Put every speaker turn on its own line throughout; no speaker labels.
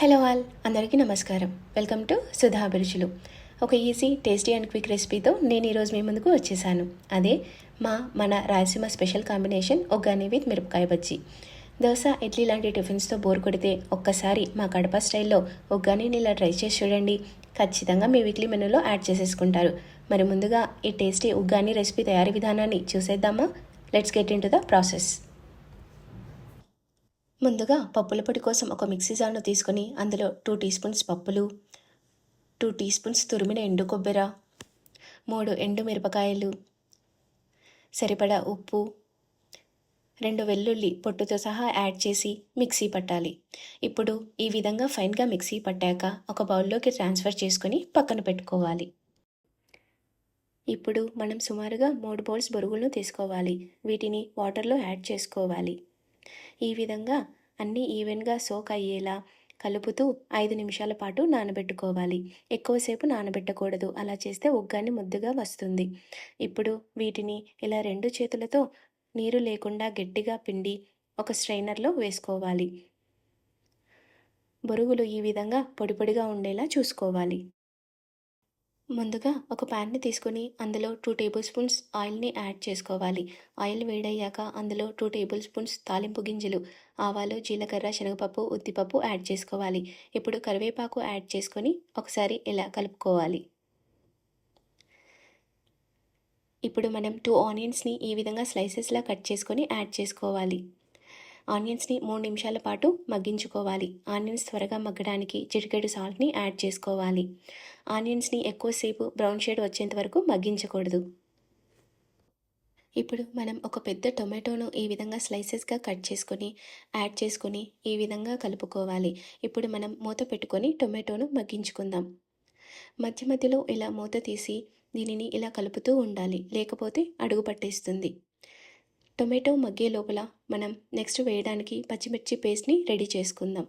Hello all అందరికీ నమస్కారం. Welcome to Sudha అభిరుచులు ఒక ఈజీ టేస్టీ అండ్ క్విక్ రెసిపీతో నేను ఈరోజు మీ ముందుకు వచ్చేసాను. అదే మా మన రాయలసీమ స్పెషల్ కాంబినేషన్ ఒగ్గాని విత్ మిరపకాయ బజ్జీ. దోశ ఇడ్లీ లాంటి టిఫిన్స్తో బోర్ కొడితే ఒక్కసారి మా కడప స్టైల్లో ఒగ్గానిని ఇలా ట్రై చేసి చూడండి. ఖచ్చితంగా మీ వీక్లీ మెనూలో యాడ్ చేసేసుకుంటారు. మరి ముందుగా ఈ టేస్టీ ఉగ్గాని రెసిపీ తయారీ విధానాన్ని చూసేద్దామా? Let's get into the process. ముందుగా పప్పుల పొడి కోసం ఒక మిక్సీ జార్ను తీసుకొని అందులో టూ టీ స్పూన్స్ పప్పులు టూ టీ స్పూన్స్ తురిమిన ఎండు కొబ్బెర మూడు ఎండు మిరపకాయలు సరిపడా ఉప్పు రెండు వెల్లుల్లి పొట్టుతో సహా యాడ్ చేసి మిక్సీ పట్టాలి. ఇప్పుడు ఈ విధంగా ఫైన్గా మిక్సీ పట్టాక ఒక బౌల్లోకి ట్రాన్స్ఫర్ చేసుకొని పక్కన పెట్టుకోవాలి. ఇప్పుడు మనం సుమారుగా మూడు బౌల్స్ బొరుగులను తీసుకోవాలి. వీటిని వాటర్లో యాడ్ చేసుకోవాలి. ఈ విధంగా అన్నీ ఈవెన్గా సోక్ అయ్యేలా కలుపుతూ ఐదు నిమిషాల పాటు నానబెట్టుకోవాలి. ఎక్కువసేపు నానబెట్టకూడదు. అలా చేస్తే ఉగ్గాని ముద్దుగా వస్తుంది. ఇప్పుడు వీటిని ఇలా రెండు చేతులతో నీరు లేకుండా గట్టిగా పిండి ఒక స్ట్రైనర్లో వేసుకోవాలి. బొరుగులు ఈ విధంగా పొడి పొడిగా ఉండేలా చూసుకోవాలి. ముందుగా ఒక ప్యాన్ని తీసుకొని అందులో టూ టేబుల్ స్పూన్స్ ఆయిల్ని యాడ్ చేసుకోవాలి. ఆయిల్ వేడయ్యాక అందులో టూ టేబుల్ స్పూన్స్ తాలింపు గింజలు ఆవాలు జీలకర్ర శనగపప్పు ఉద్దిపప్పు యాడ్ చేసుకోవాలి. ఇప్పుడు కరివేపాకు యాడ్ చేసుకొని ఒకసారి ఇలా కలుపుకోవాలి. ఇప్పుడు మనం టూ ఆనియన్స్ని ఈ విధంగా స్లైసెస్లా కట్ చేసుకొని యాడ్ చేసుకోవాలి. ఆనియన్స్ని మూడు నిమిషాల పాటు మగ్గించుకోవాలి. ఆనియన్స్ త్వరగా మగ్గడానికి చిటికెడు సాల్ట్ని యాడ్ చేసుకోవాలి. ఆనియన్స్ని ఎక్కువసేపు బ్రౌన్ షేడ్ వచ్చేంత వరకు మగ్గించకూడదు. ఇప్పుడు మనం ఒక పెద్ద టొమాటోను ఈ విధంగా స్లైసెస్గా కట్ చేసుకొని యాడ్ చేసుకొని ఈ విధంగా కలుపుకోవాలి. ఇప్పుడు మనం మూత పెట్టుకొని టొమాటోను మగ్గించుకుందాం. మధ్య మధ్యలో ఇలా మూత తీసి దీనిని ఇలా కలుపుతూ ఉండాలి. లేకపోతే అడుగు పట్టేస్తుంది. టొమాటో మగ్గే లోపల మనం నెక్స్ట్ వేయడానికి పచ్చిమిర్చి పేస్ట్ని రెడీ చేసుకుందాం.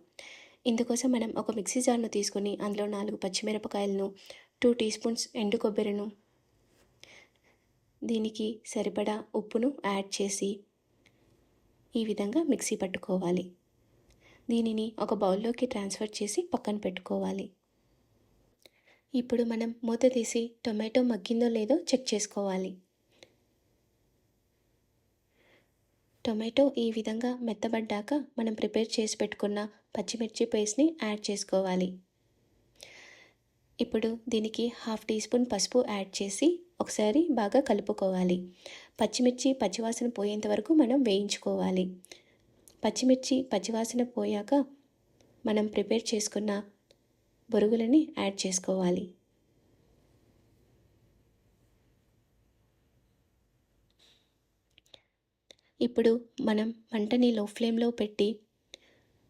ఇందుకోసం మనం ఒక మిక్సీ జార్ను తీసుకొని అందులో నాలుగు పచ్చిమిరపకాయలను టూ టీ స్పూన్స్ ఎండు కొబ్బరిను దీనికి సరిపడా ఉప్పును యాడ్ చేసి ఈ విధంగా మిక్సీ పట్టుకోవాలి. దీనిని ఒక బౌల్లోకి ట్రాన్స్ఫర్ చేసి పక్కన పెట్టుకోవాలి. ఇప్పుడు మనం మూత తీసి టొమాటో మగ్గిందో లేదో చెక్ చేసుకోవాలి. టొమాటో ఈ విధంగా మెత్తబడ్డాక మనం ప్రిపేర్ చేసి పెట్టుకున్న పచ్చిమిర్చి పేస్ట్ని యాడ్ చేసుకోవాలి. ఇప్పుడు దీనికి హాఫ్ టీ స్పూన్ పసుపు యాడ్ చేసి ఒకసారి బాగా కలుపుకోవాలి. పచ్చిమిర్చి పచ్చివాసన పోయేంత వరకు మనం వేయించుకోవాలి. పచ్చిమిర్చి పచ్చివాసన పోయాక మనం ప్రిపేర్ చేసుకున్న బొరుగులని యాడ్ చేసుకోవాలి. ఇప్పుడు మనం మంటని లో ఫ్లేమ్లో పెట్టి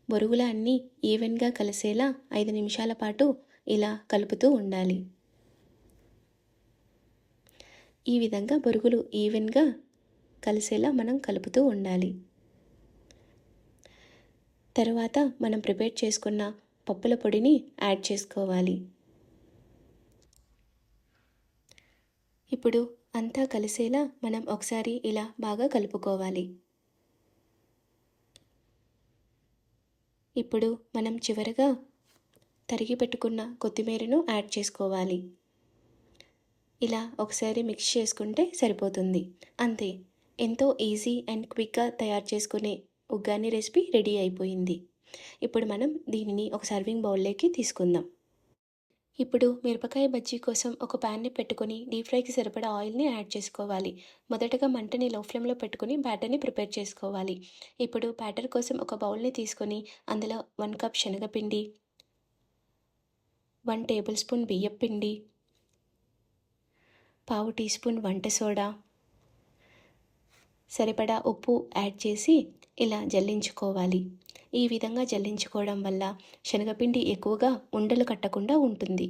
బొరుగుల అన్నీ ఈవెన్గా కలిసేలా ఐదు నిమిషాల పాటు ఇలా కలుపుతూ ఉండాలి. ఈ విధంగా బొరుగులు ఈవెన్గా కలిసేలా మనం కలుపుతూ ఉండాలి. తర్వాత మనం ప్రిపేర్ చేసుకున్న పప్పుల పొడిని యాడ్ చేసుకోవాలి. ఇప్పుడు అంతా కలిసేలా మనం ఒకసారి ఇలా బాగా కలుపుకోవాలి. ఇప్పుడు మనం చివరగా తరిగి పెట్టుకున్న కొత్తిమీరను యాడ్ చేసుకోవాలి. ఇలా ఒకసారి మిక్స్ చేసుకుంటే సరిపోతుంది. అంతే ఎంతో ఈజీ అండ్ క్విక్గా తయారు చేసుకునే ఉగ్గాని రెసిపీ రెడీ అయిపోయింది. ఇప్పుడు మనం దీనిని ఒక సర్వింగ్ బౌల్లోకి తీసుకుందాం. ఇప్పుడు మిరపకాయ బజ్జీ కోసం ఒక ప్యాన్ని పెట్టుకొని డీప్ ఫ్రైకి సరిపడా ఆయిల్ని యాడ్ చేసుకోవాలి. మొదటగా మంటని లో ఫ్లేమ్లో పెట్టుకొని బ్యాటర్ని ప్రిపేర్ చేసుకోవాలి. ఇప్పుడు బ్యాటర్ కోసం ఒక బౌల్ని తీసుకొని అందులో వన్ కప్ శనగపిండి వన్ టేబుల్ స్పూన్ బియ్యం పిండి పావు టీ స్పూన్ వంట సోడా సరిపడా ఉప్పు యాడ్ చేసి ఇలా జల్లించుకోవాలి. ఈ విధంగా జల్లించుకోవడం వల్ల శనగపిండి ఎక్కువగా ఉండలు కట్టకుండా ఉంటుంది.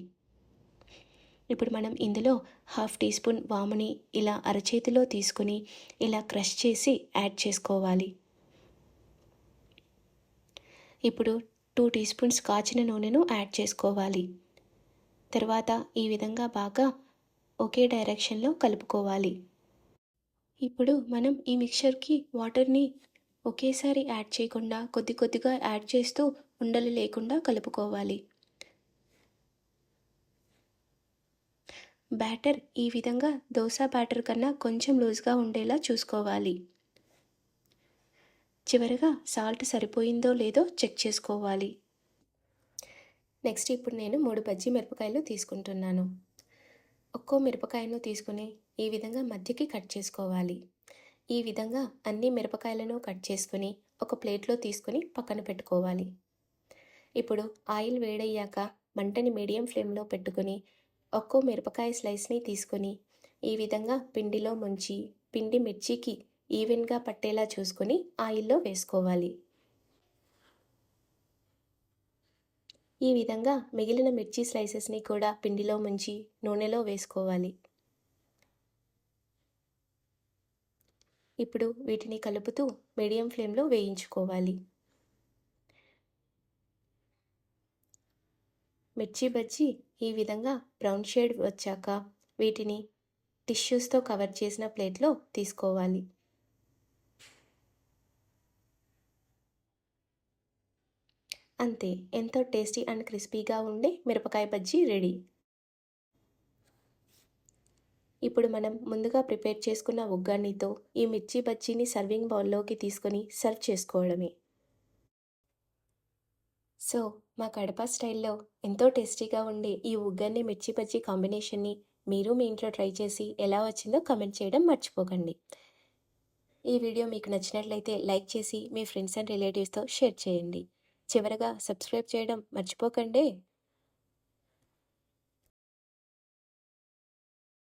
ఇప్పుడు మనం ఇందులో హాఫ్ టీ స్పూన్ వాముని ఇలా అరచేతిలో తీసుకుని ఇలా క్రష్ చేసి యాడ్ చేసుకోవాలి. ఇప్పుడు టూ టీ స్పూన్స్ కాచిన నూనెను యాడ్ చేసుకోవాలి. తర్వాత ఈ విధంగా బాగా ఒకే డైరెక్షన్లో కలుపుకోవాలి. ఇప్పుడు మనం ఈ మిక్చర్కి వాటర్ని ఒకేసారి యాడ్ చేయకుండా కొద్ది కొద్దిగా యాడ్ చేస్తూ ఉండలు లేకుండా కలుపుకోవాలి. బ్యాటర్ ఈ విధంగా దోశ బ్యాటర్ కన్నా కొంచెం లూజ్గా ఉండేలా చూసుకోవాలి. చివరగా సాల్ట్ సరిపోయిందో లేదో చెక్ చేసుకోవాలి. నెక్స్ట్ ఇప్పుడు నేను మూడు బజ్జీ మిరపకాయలు తీసుకుంటున్నాను. ఒక్కో మిరపకాయను తీసుకుని ఈ విధంగా మధ్యకి కట్ చేసుకోవాలి. ఈ విధంగా అన్ని మిరపకాయలను కట్ చేసుకుని ఒక ప్లేట్లో తీసుకుని పక్కన పెట్టుకోవాలి. ఇప్పుడు ఆయిల్ వేడయ్యాక మంటని మీడియం ఫ్లేమ్లో పెట్టుకుని ఒక్కో మిరపకాయ స్లైస్ని తీసుకొని ఈ విధంగా పిండిలో ముంచి పిండి మిర్చికి ఈవెన్గా పట్టేలా చూసుకొని ఆయిల్లో వేసుకోవాలి. ఈ విధంగా మిగిలిన మిర్చి స్లైసెస్ని కూడా పిండిలో ముంచి నూనెలో వేసుకోవాలి. ఇప్పుడు వీటిని కలుపుతూ మీడియం ఫ్లేమ్లో వేయించుకోవాలి. మిర్చి బజ్జీ ఈ విధంగా బ్రౌన్ షేడ్ వచ్చాక వీటిని టిష్యూస్తో కవర్ చేసిన ప్లేట్లో తీసుకోవాలి. అంతే ఎంతో టేస్టీ అండ్ క్రిస్పీగా ఉండే మిరపకాయ బజ్జీ రెడీ. ఇప్పుడు మనం ముందుగా ప్రిపేర్ చేసుకున్న ఉగ్గాన్నీతో ఈ మిర్చి బజ్జీని సర్వింగ్ బౌల్లోకి తీసుకొని సర్వ్ చేసుకోవడమే. సో మా కడప స్టైల్లో ఎంతో టేస్టీగా ఉండే ఈ ఉగ్గన్ని మిర్చి బజ్జీ కాంబినేషన్ని మీరు మీ ఇంట్లో ట్రై చేసి ఎలా వచ్చిందో కమెంట్ చేయడం మర్చిపోకండి. ఈ వీడియో మీకు నచ్చినట్లయితే లైక్ చేసి మీ ఫ్రెండ్స్ అండ్ రిలేటివ్స్తో షేర్ చేయండి. చివరగా సబ్స్క్రైబ్ చేయడం మర్చిపోకండి.